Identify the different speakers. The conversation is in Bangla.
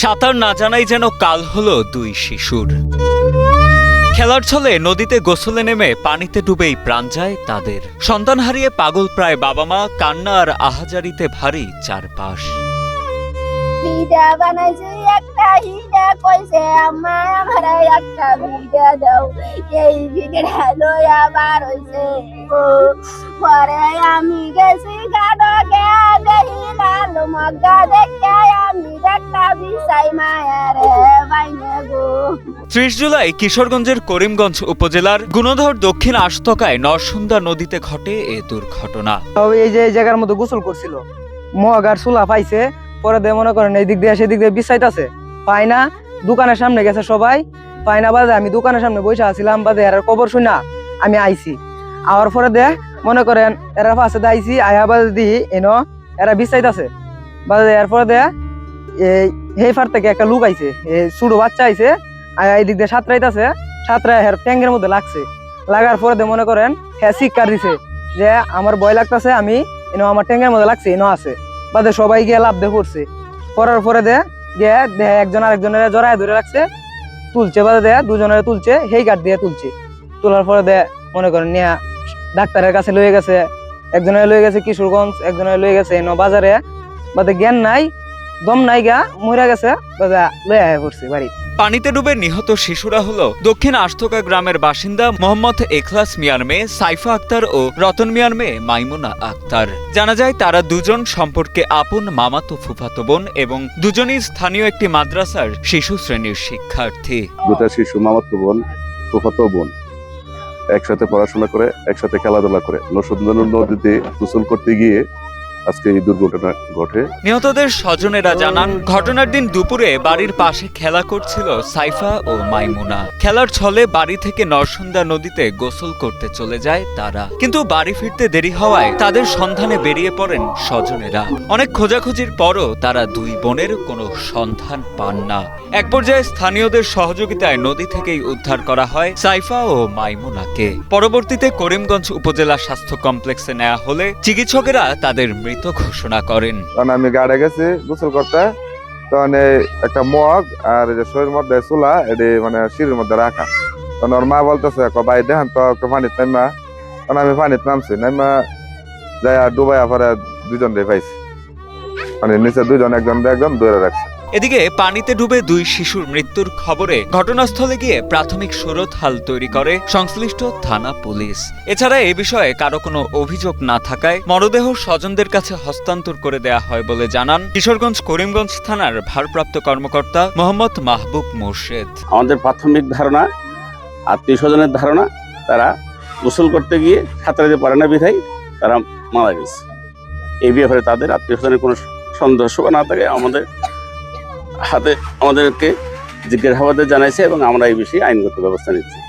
Speaker 1: সাঁতার না জানাই যেন কাল হলো দুই শিশুর। খেলার ছলে নদীতে গোসলে নেমে পানিতে ডুবেই প্রাণ যায় তাদের। সন্তান হারিয়ে পাগল প্রায় বাবা মা কান্না আর আহাজারিতে ভারী চারপাশ।
Speaker 2: আমি গেছি
Speaker 1: ত্রিশ জুলাই কিশোরগঞ্জের করিমগঞ্জ উপজেলার গুণধর দক্ষিণ আশতকায় নরসুন্দা নদীতে ঘটে এ দুর্ঘটনা।
Speaker 3: এই যে জায়গার মধ্যে গোসল করছিল, মগ আর চুলা পাইছে, পরে দিয়ে মনে করেন এই দিক দিয়ে, সেদিক দিয়ে বিশ্বাইতাছে পাই না, দোকানের সামনে গেছে সবাই পাই না বাদে আমি দোকানের সামনে বসে আছিলাম, বাদে এর খবর শুনা আমি আইছি। আওয়ার পরে দে মনে করেন এরা পাশে দিয়ে আইছি, আয়া বাদে দি, এনো, এরা বিশ্বাইতাছে বাদে এরপরে দে এই ফার থেকে একটা লুক আইছে। ছোট বাচ্চা আইছে। আয়া এই দিক দিয়ে সাঁতরাইতাছে। সাঁতরায় হের ট্যাঙ্গের মধ্যে লাগছে। লাগার পরে মনে করেন হ্যাঁ শিক্ষার দিছে যে, আমার ভয় লাগতেছে, আমি এনো আমার ট্যাঙ্গের মধ্যে লাগছে, এনো আছে। বাদে সবাই গিয়ে লাভ দিয়ে পড়ছে। পড়ার পরে দে গিয়ে একজন আরেকজনের জড়ায় ধরে রাখছে। তুলছে, বাদে দে দুজনের তুলছে, সেই কাঠ দিয়ে তুলছে। তোলার পরে দে মনে করেন, নিয়ে ডাক্তারের কাছে লয়ে গেছে। একজনের লয়ে গেছে কিশোরগঞ্জ, একজনের লয়ে গেছে এনো বাজারে। বাদে জ্ঞান নাই দম নাই গা মরে গেছে বাদে লয়ে আয় পড়ছে বাড়ি
Speaker 1: পানিতে ডুবে নিহত শিশুরা হলো দক্ষিণ আশতকা গ্রামের বাসিন্দা মোহাম্মদ এখলাস মিয়ার মেয়ে সাইফা আক্তার ও রতন মিয়ার মেয়ে মাইমুনা আক্তার। জানা যায় তারা দুজন সম্পর্কে আপন মামাতো ফুফাতো বোন এবং দুজনই স্থানীয় একটি মাদ্রাসার শিশু শ্রেণির শিক্ষার্থী।
Speaker 4: দুটা শিশু মামাতো বোন ফুফাতো বোন। একসাথে পড়াশোনা করে একসাথে খেলাধুলা করে। নদীতে গোসল করতে গিয়ে আজকে এই দুর্ঘটনা ঘটে।
Speaker 1: নিহতদের স্বজনেরা জানান, ঘটনার দিন দুপুরে বাড়ির পাশে খেলা করছিল সাইফা ও মাইমুনা। খেলার ছলে বাড়ি থেকে নরসুন্দা নদীতে গোসল করতে চলে যায় তারা। কিন্তু বাড়ি ফিরতে দেরি হওয়ায় তাদের সন্ধানে বেরিয়ে পড়েন স্বজনেরা। অনেক খোঁজাখুঁজির পরও তারা দুই বোনের কোনো সন্ধান পান না। এক পর্যায়ে স্থানীয়দের সহযোগিতায় নদী থেকেই উদ্ধার করা হয় সাইফা ও মাইমুনাকে। পরবর্তীতে করিমগঞ্জ উপজেলা স্বাস্থ্য কমপ্লেক্সে নেওয়া হলে চিকিৎসকেরা তাদের মৃত ঘোষণা করেন।
Speaker 5: আমি গাড়ে গেছি গোসল করতে, তখন একটা মগ আর যে শরীর মধ্যে চুলা, এটি মানে সিঁড়ির মধ্যে রাখা। তখন ওর মা বলতেছে, "ক ভাই, দেখেন তো, একটু পানিতে নামা। তখন আমি পানিতে নামছি, নামা যাই ডুবাই পরে দুজন রে পাইছি। মানে নিচে দুজন একজন একজন দূরে রাখছে।
Speaker 1: এদিকে পানিতে ডুবে দুই শিশুর মৃত্যুর খবরে ঘটনাস্থলে গিয়ে প্রাথমিক সুরতহাল তৈরি করে সংশ্লিষ্ট থানা পুলিশ। এছাড়া এ বিষয়ে কারও কোনো অভিযোগ না থাকায় মরদেহ স্বজনদের কাছে হস্তান্তর করে দেয়া হয় বলে জানান কিশোরগঞ্জ করিমগঞ্জ থানার ভারপ্রাপ্ত কর্মকর্তা মোহাম্মদ মাহবুব মোর্শেদ।
Speaker 6: আমাদের প্রাথমিক ধারণা, আত্মীয় স্বজনের ধারণা, তারা গোসল করতে গিয়ে সাঁতারে যে পারে না বিধায় তারা মারা গেছে। এই ব্যাপারে তাদের আত্মীয় স্বজনের কোনো সন্দেহ না থাকে আমাদের হাতে আমাদেরকে জিজ্ঞাসাবাদে জানাইছে এবং আমরা এই বিষয়ে আইনগত ব্যবস্থা নিচ্ছি।